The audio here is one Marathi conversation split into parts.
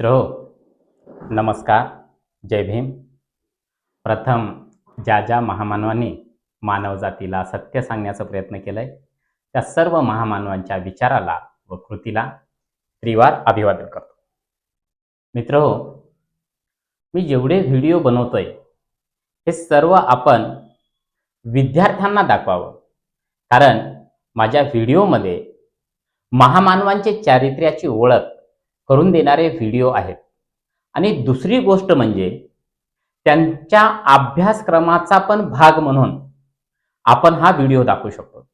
मित्र हो नमस्कार जय भीम. प्रथम ज्या ज्या महामानवांनी मानवजातीला सत्य सांगण्याचा प्रयत्न केलाय त्या सर्व महामानवांच्या विचाराला व कृतीला त्रिवार अभिवादन करतो. मित्र हो मी जेवढे व्हिडिओ बनवतोय हे सर्व आपण विद्यार्थ्यांना दाखवावं. कारण माझ्या व्हिडिओमध्ये महामानवांचे चारित्र्याची ओळख करून देणारे व्हिडिओ आहेत. आणि दुसरी गोष्ट म्हणजे त्यांच्या अभ्यासक्रमाचा पण भाग म्हणून आपण हा व्हिडिओ दाखवू शकतो.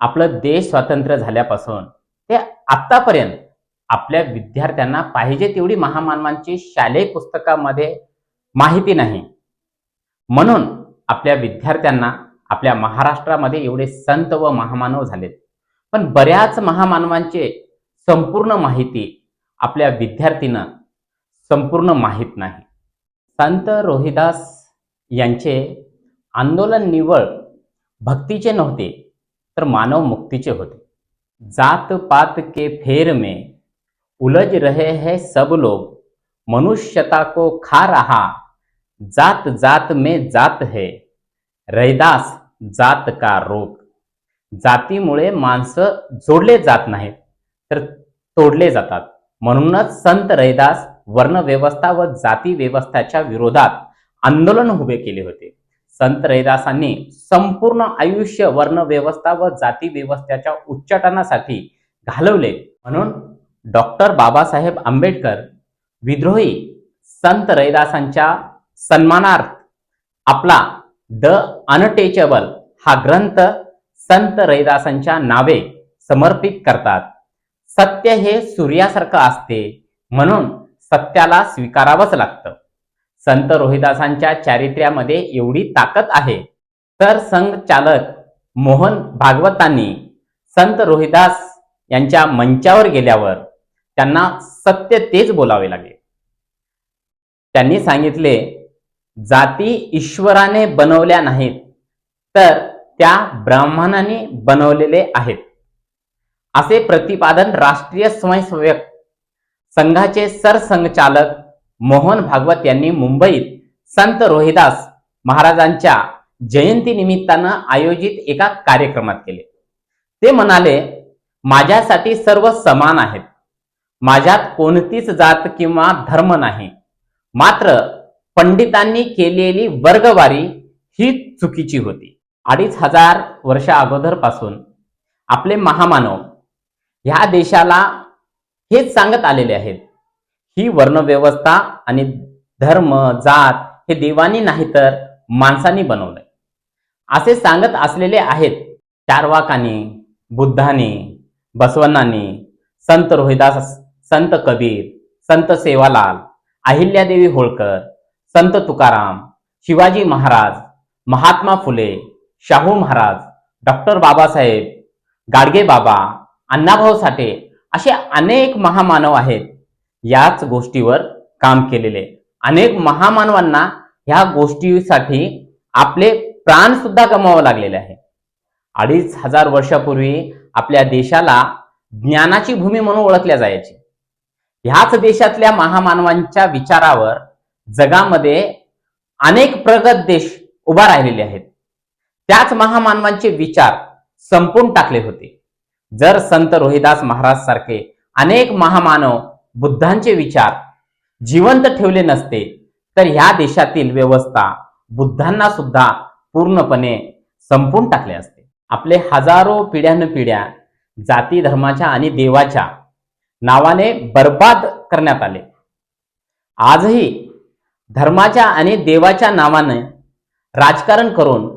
आपलं देश स्वातंत्र्य झाल्यापासून ते आतापर्यंत आपल्या विद्यार्थ्यांना पाहिजे तेवढी महामानवांची शालेय पुस्तकामध्ये माहिती नाही. म्हणून आपल्या विद्यार्थ्यांना आपल्या महाराष्ट्रामध्ये एवढे संत व महामानव झालेत. पण बऱ्याच महामानवांचे संपूर्ण माहिती आपल्या विद्यार्थीनं संपूर्ण माहीत नाही. संत रोहिदास यांचे आंदोलन निवळ भक्तीचे नव्हते तर मानव मुक्तीचे होते. जात पात के फेर में उलझ रहे हैं सब लोग मनुष्यता को खा रहा जात जात में जात है रैदास जात का रोग. जातीमुळे माणसं जोडले जात नाहीत तर तोडले जातात. म्हणूनच संत रैदास वर्णव्यवस्था व जाती व्यवस्थाच्या विरोधात आंदोलन उभे केले होते. संत रैदासांनी संपूर्ण आयुष्य वर्णव्यवस्था व जाती व्यवस्थेच्या उच्चाटनासाठी घालवले. म्हणून डॉक्टर बाबासाहेब आंबेडकर विद्रोही संत रैदासांच्या सन्मानार्थ आपला द अनटेचेबल हा ग्रंथ संत रैदासांच्या नावे समर्पित करतात. सत्य हे सूर्यासारखं असते म्हणून सत्याला स्वीकारावंच लागतं. संत रोहिदासांच्या चारित्र्यामध्ये एवढी ताकद आहे. तर संघ चालक मोहन भागवतांनी संत रोहिदास यांच्या मंचावर गेल्यावर त्यांना सत्य तेच बोलावे लागले. त्यांनी सांगितले जाती ईश्वराने बनवल्या नाहीत तर त्या ब्राह्मणाने बनवलेले आहेत. असे प्रतिपादन राष्ट्रीय स्वयंसेवक संघाचे सरसंघचालक मोहन भागवत यांनी मुंबईत संत रोहिदास महाराजांच्या जयंती निमित्तानं आयोजित एका कार्यक्रमात केले. ते म्हणाले माझ्यासाठी सर्व समान आहेत. माझ्यात कोणतीच जात किंवा धर्म नाही. मात्र पंडितांनी केलेली वर्गवारी ही चुकीची होती. अडीच हजार वर्षा अगोदरपासून आपले महामानव ह्या देशाला हेच सांगत आलेले आहेत. ही वर्णव्यवस्था आणि धर्म जात हे देवानी नाही तर माणसांनी बनवलंय. असे सांगत असलेले आहेत चारवाकानी बुद्धानी बसवण्णांनी संत रोहिदास संत कबीर संत सेवालाल अहिल्यादेवी होळकर संत तुकाराम शिवाजी महाराज महात्मा फुले शाहू महाराज डॉक्टर बाबासाहेब गाडगे बाबा अण्णाभाऊ साठे असे अनेक महामानव आहेत. याच गोष्टीवर काम केलेले अनेक महामानवांना ह्या गोष्टीसाठी आपले प्राण सुद्धा गमावं लागलेले आहे. अडीच हजार वर्षापूर्वी आपल्या देशाला ज्ञानाची भूमी म्हणून ओळखल्या जायची. ह्याच देशातल्या महामानवांच्या विचारावर जगामध्ये अनेक प्रगत देश उभा राहिलेले आहेत. त्याच महामानवांचे विचार संपून टाकले होते. जर संत रोहिदास महाराज सारखे अनेक महामानव बुद्धांचे विचार जिवंत ठेवले नसते तर ह्या देशातील व्यवस्था बुद्धांना सुद्धा पूर्णपणे संपून टाकले असते. आपले हजारो पिढ्यानपिढ्या जाती धर्माच्या आणि देवाच्या नावाने बर्बाद करण्यात आले. आजही धर्माच्या आणि देवाच्या नावाने राजकारण करून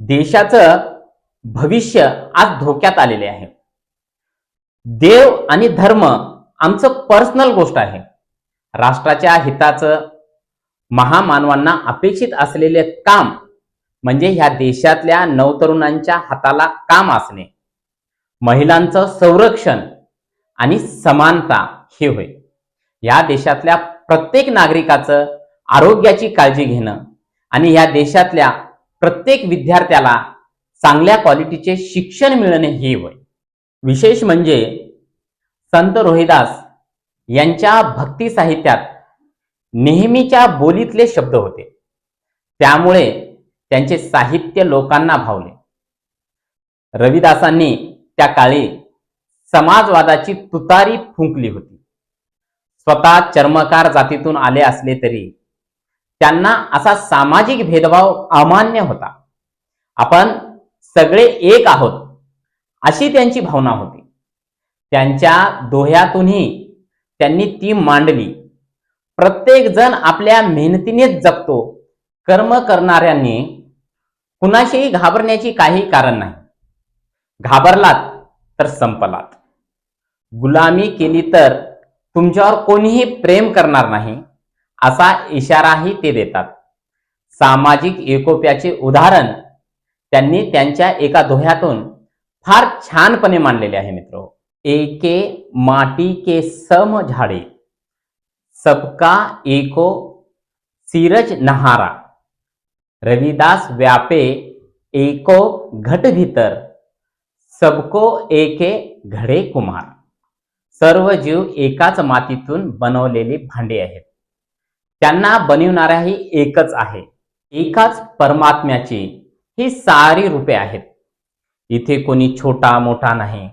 देशाचं भविष्य आज धोक्यात आलेले आहे. देव आणि धर्म आमचं पर्सनल गोष्ट आहे. राष्ट्राच्या हिताचं महामानवांना अपेक्षित असलेले काम म्हणजे ह्या देशातल्या नवतरुणांच्या हाताला काम असणे. महिलांचं संरक्षण आणि समानता हे होय. या देशातल्या प्रत्येक नागरिकाचं आरोग्याची काळजी घेणं आणि या देशातल्या प्रत्येक विद्यार्थ्याला चांगल्या क्वालिटीचे शिक्षण मिळणे हे होय विशेष म्हणजे संत रोहिदास यांच्या भक्ती साहित्यात नेहमीच्या बोलीतले शब्द होते. त्यामुळे त्यांचे साहित्य लोकांना भावले. रविदासांनी त्या काळी समाजवादाची तुतारी फुंकली होती. स्वतः चर्मकार जातीतून आले असले तरी त्यांना असा सामाजिक भेदभाव अमान्य होता. आपण सगळे एक आहोत अशी त्यांची भावना होती. त्यांच्या दोह्यातूनही त्यांनी ती मांडली. प्रत्येक जण आपल्या मेहनतीनेच जगतो कर्म करणाऱ्यांनी कुणाशीही घाबरण्याची काही कारण नाही. घाबरलात तर संपलात. गुलामी केली तर तुमच्यावर कोणीही प्रेम करणार नाही असा इशाराही ते देतात. सामाजिक एकोप्याचे उदाहरण त्यांनी त्यांच्या एका दोह्यातून फार छानपणे मांडलेले आहे मित्र. एके माटी के सम झाडे. सबका एको सीरज नहारा. रविदास व्यापे एको घट भीतर. सबको एके घडे कुमार. सर्व जीव एकाच मातीतून बनवलेली भांडे आहेत. त्यांना बनविणाऱ्याही एकच आहे. एकाच परमात्म्याची. ही सारी रूपे आहेत. इथे कोणी छोटा मोठा नाही.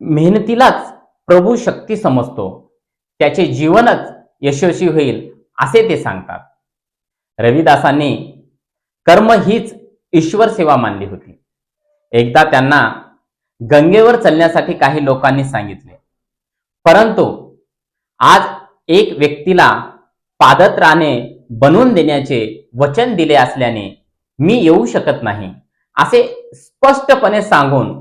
मेहनतीलाच प्रभू शक्ती समजतो. त्याचे जीवनच यशस्वी होईल असे ते सांगतात. रविदासांनी कर्म हीच ईश्वर सेवा मानली होती. एकदा त्यांना गंगेवर चलण्यासाठी काही लोकांनी सांगितले. परंतु आज एक व्यक्तीला पादत्राणे बनवून देण्याचे वचन दिले असल्याने मी येऊ शकत नाही. असे स्पष्टपणे सांगून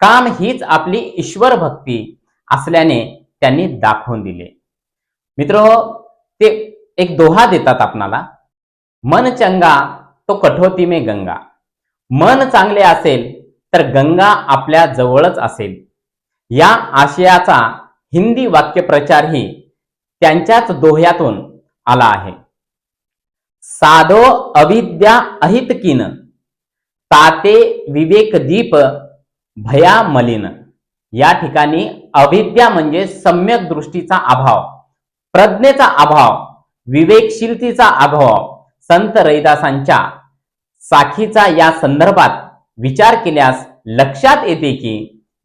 काम हीच आपली ईश्वर भक्ती असल्याने त्यांनी दाखवून दिले. मित्र ते एक दोहा देतात आपणाला. मन चंगा तो कठोती मे गंगा. मन चांगले असेल तर गंगा आपल्या जवळच असेल. या आशयाचा हिंदी वाक्यप्रचारही त्यांच्याच दोह्यातून आला आहे. साधो अविद्या अहितकीन ताते विवेक दीप भया मलिन. या ठिकाणी अविद्या म्हणजे सम्यक दृष्टीचा अभाव प्रज्ञेचा अभाव विवेकशीलतेचा अभाव संत रैदासांच्या साखीचा या संदर्भात विचार केल्यास लक्षात येते की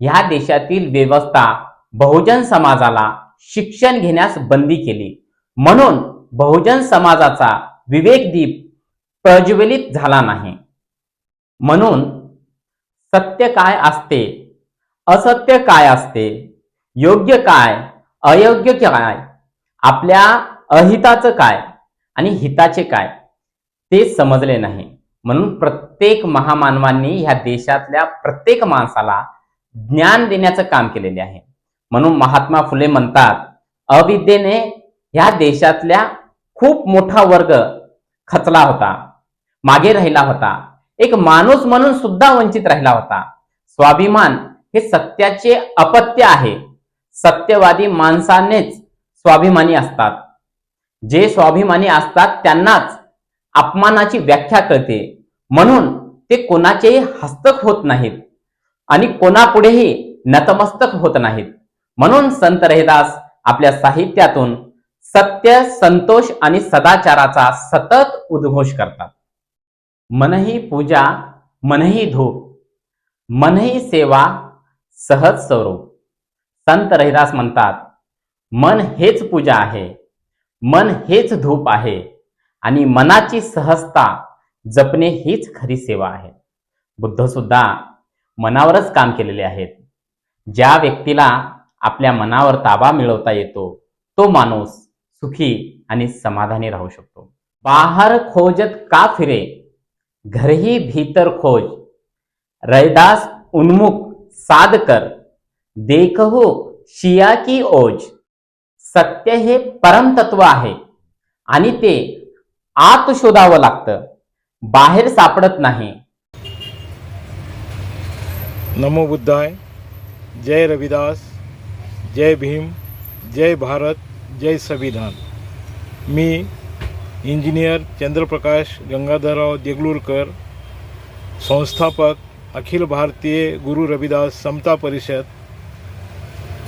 ह्या देशातील व्यवस्था बहुजन समाजाला शिक्षण घेण्यास बंदी केली. म्हणून बहुजन समाजाचा विवेकदीप प्रज्वलित झाला नाही. म्हणून सत्य काय असते? असत्य काय असते? योग्य काय? अयोग्य काय? आपल्या अहिताचं काय? आणि हिताचे काय? ते समजले नाही. म्हणून प्रत्येक महामानवांनी ह्या देशातल्या प्रत्येक माणसाला ज्ञान देण्याचं काम केलेले आहे. म्हणून महात्मा फुले म्हणतात अविद्येने ह्या देशातल्या खूप मोठा वर्ग खचला होता मागे राहिला होता एक माणूस म्हणून सुद्धा वंचित राहिला होता. स्वाभिमान हे सत्याचे अपत्य आहे. सत्यवादी माणसानेच स्वाभिमानी असतात. जे स्वाभिमानी असतात त्यांनाच अपमानाची व्याख्या कळते. म्हणून ते कोणाचेही हस्तक होत नाहीत आणि कोणापुढेही नतमस्तक होत नाहीत. म्हणून संत रहिदास आपल्या साहित्यातून सत्य संतोष आणि सदाचाराचा सतत उद्घोष करतात. मनही पूजा मनही धूप मनही सेवा सहज स्वरूप. संत रहिदास म्हणतात मन हेच पूजा आहे मन हेच धूप आहे आणि मनाची सहजता जपणे हीच खरी सेवा आहे. बुद्ध सुद्धा मनावरच काम केलेले आहेत. ज्या व्यक्तीला आपल्या मनावर ताबा मिळवता येतो तो माणूस सुखी आणि समाधानी राहू शकतो. बाहर खोजत का फिरे? घरही भीतर खोज. रैदास उन्मुख साध कर. देखहो शिया की ओज. सत्य हे परमतत्व आहे आणि ते आत शोधावं लागतं. बाहेर सापडत नाही. नमो बुद्धाय. जय रविदास. जय भीम. जय भारत. जय संविधान. मी इंजिनियर चंद्रप्रकाश गंगाधरराव देगलूरकर संस्थापक अखिल भारतीय गुरु रविदास समता परिषद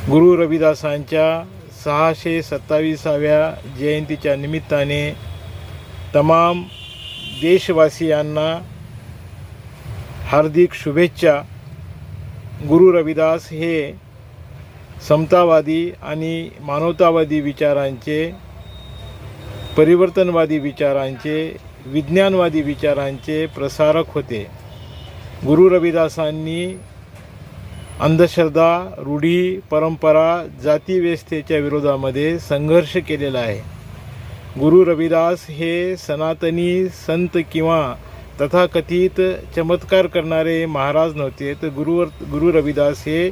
गुरु रविदासांच्या सहाशे सत्तावीसाव्या जयंतीच्या निमित्ताने तमाम देशवासियांना हार्दिक शुभेच्छा. गुरु रविदास हे समतावादी आणि मानवतावादी विचारांचे परिवर्तनवादी विचारांचे विज्ञानवादी विचारांचे प्रसारक होते. गुरु रविदासांनी अंधश्रद्धा रूढी परंपरा जातीव्यवस्थेच्या विरोधामध्ये संघर्ष केलेला आहे. गुरु रविदास हे सनातनी संत किंवा तथाकथित चमत्कार करणारे महाराज नव्हते तर गुरुवर गुरु रविदास हे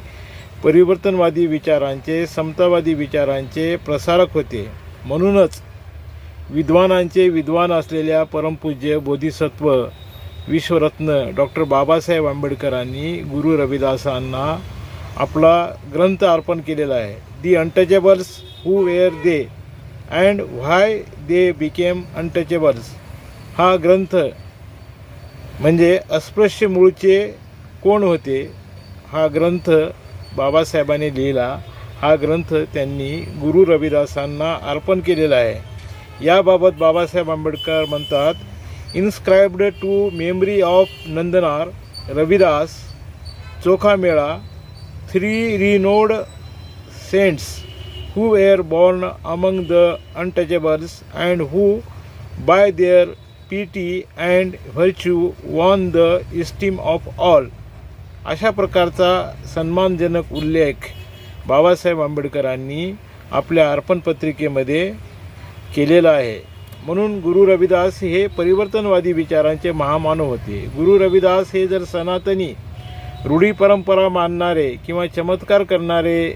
परिवर्तनवादी विचारांचे समतावादी विचारांचे प्रसारक होते. म्हणूनच विद्वानांचे विद्वान असलेल्या परमपूज्य बोधिसत्व विश्वरत्न डॉक्टर बाबासाहेब आंबेडकरांनी गुरु रविदासांना आपला ग्रंथ अर्पण केलेला आहे. The untouchables who were they and why they became untouchables हा ग्रंथ म्हणजे अस्पृश्य मूळचे कोण होते? हा ग्रंथ बाबासाहेबांनी लिहिला हा ग्रंथ त्यांनी गुरु रविदासांना अर्पण केलेला आहे. याबाबत बाबासाहेब आंबेडकर म्हणतात inscribed to memory of Nandanar Ravidas Chokhamela three renowned saints who were born among the untouchables and who by their piety and virtue won the esteem of all अशा प्रकारचा सन्मानजनक उल्लेख बाबासाहेब आंबेडकरांनी आपल्या अर्पणपत्रिकेमध्ये केलेला आहे. म्हणून गुरु रविदास हे परिवर्तनवादी विचारांचे महामानव होते. गुरु रविदास हे जर सनातनी रूढी परंपरा मानणारे किंवा चमत्कार करणारे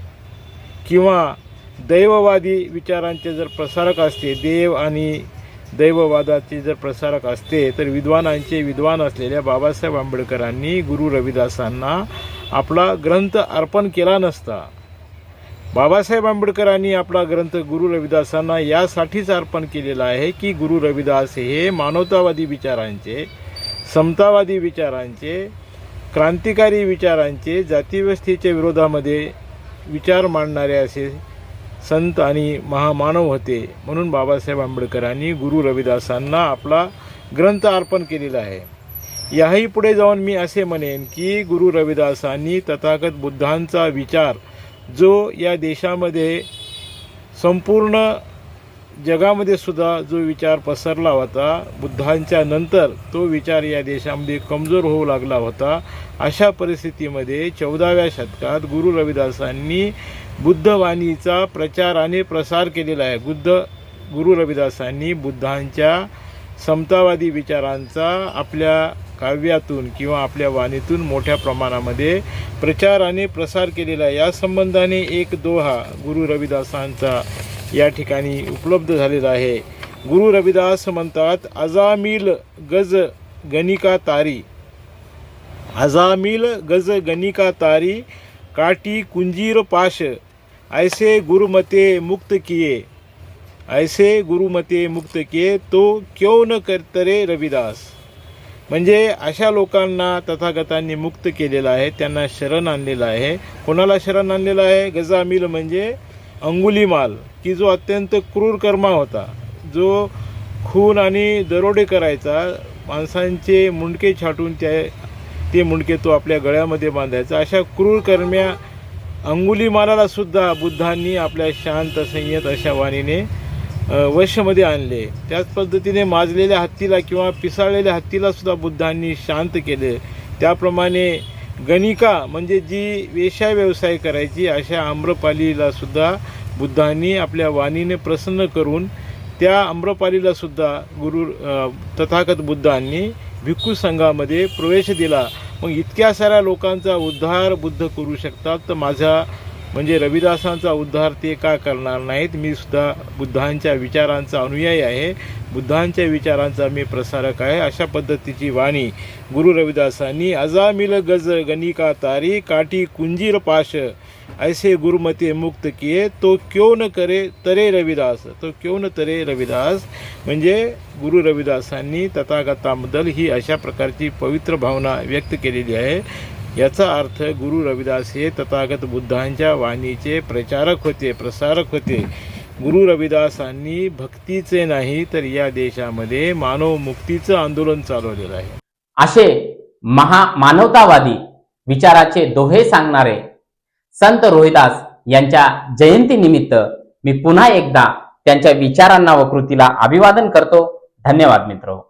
किंवा दैववादी विचारांचे जर प्रसारक असते देव आणि दैववादाचे जर प्रसारक असते तर विद्वानांचे विद्वान असलेल्या बाबासाहेब आंबेडकरांनी गुरु रविदासांना आपला ग्रंथ अर्पण केला नसता. बाबासाहेब आंबेडकरांनी आपला ग्रंथ गुरु रविदासांना यासाठीच अर्पण केलेला आहे की गुरु रविदास हे मानवतावादी विचारांचे समतावादी विचारांचे क्रांतिकारी विचारांचे जातीव्यवस्थेच्या विरोधामध्ये विचार मांडणारे असे संत आणि महामानव होते. म्हणून बाबासाहेब आंबेडकरांनी गुरु रविदासांना आपला ग्रंथ अर्पण केलेला आहे. याही पुढे जाऊन मी असे म्हणेन की गुरु रविदासांनी तथागत बुद्धांचा विचार जो या देशामध्ये संपूर्ण जगामध्ये सुद्धा जो विचार पसरला होता बुद्धांच्या नंतर तो विचार या देशामध्ये कमजोर होऊ लागला होता. अशा परिस्थितीमध्ये चौदाव्या शतकात गुरु रविदासांनी बुद्धवाणीचा प्रचार आणि प्रसार केलेला आहे. बुद्ध गुरु रविदासांनी बुद्धांच्या समतावादी विचारांचा आपल्या काव्यातून किंवा आपल्या वाणीतून मोठ्या प्रमाणामध्ये प्रचार आणि प्रसार केलेला आहे. या संबंधाने एक दोहा गुरु रविदासांचा या ठिकाणी उपलब्ध झालेला आहे. गुरु रविदास म्हणतात अजामिल गज गणिका तारी. अजामिल गज गणिका तारी काटी कुंजीर पाश ऐसे गुरुमते मुक्त किए। ऐसे गुरुमते मुक्त किए तो क्यों न करतरे रविदास? म्हणजे अशा लोकांना तथागतांनी मुक्त केलेलं आहे त्यांना शरण आणलेलं आहे. कोणाला शरण आणलेलं आहे? गजामिल म्हणजे अंगुलीमाल की जो अत्यंत क्रूर कर्मा होता जो खून आणि दरोडे करायचा माणसांचे मुंडके छाटून त्या ते मुंडके तो आपल्या गळ्यामध्ये बांधायचा. अशा क्रूर कर्म्या अंगुलीमालाला सुद्धा बुद्धांनी आपल्या शांत संयत अशा वाणीने वशमध्ये आणले. त्याच पद्धतीने माजलेल्या हत्तीला किंवा पिसाळलेल्या हत्तीला सुद्धा बुद्धांनी शांत केले. त्याप्रमाणे गणिका म्हणजे जी वेशा व्यवसाय करायची अशा आम्रपालीला सुद्धा बुद्धांनी आपल्या वाणीने प्रसन्न करून त्या आम्रपालीला सुद्धा गुरु तथागत बुद्धांनी भिक्खू संघामध्ये प्रवेश दिला. मग इतक्या साऱ्या लोकांचा उद्धार बुद्ध करू शकतात. तर माझा म्हणजे रविदासांचा उद्धार ते का करणार नाहीत मी सुद्धा बुद्धांच्या विचारांचा अनुयायी आहे. बुद्धांच्या विचारांचा मी प्रसारक आहे. अशा पद्धतीची वाणी गुरु रविदासांनी अजामिल गज गणिका तारी काठी कुंजीर पाश ऐसे गुरुमते मुक्त किए तो क्यों न करे तरे रविदास तो क्यों न तरे रविदास? म्हणजे गुरु रविदासांनी तथागताबद्दल ही अशा प्रकारची पवित्र भावना व्यक्त केलेली आहे. याचा अर्थ गुरु रविदास हे तथागत बुद्धांच्या वाणीचे प्रचारक होते प्रसारक होते. गुरु रविदासांनी भक्तीचे नाही तर या देशामध्ये मानव मुक्तीचं आंदोलन चालवलेलं आहे. असे महा मानवतावादी विचाराचे दोहे सांगणारे संत रोहिदास यांच्या जयंतीनिमित्त मी पुन्हा एकदा त्यांच्या विचारांना व कृतीला अभिवादन करतो. धन्यवाद मित्र.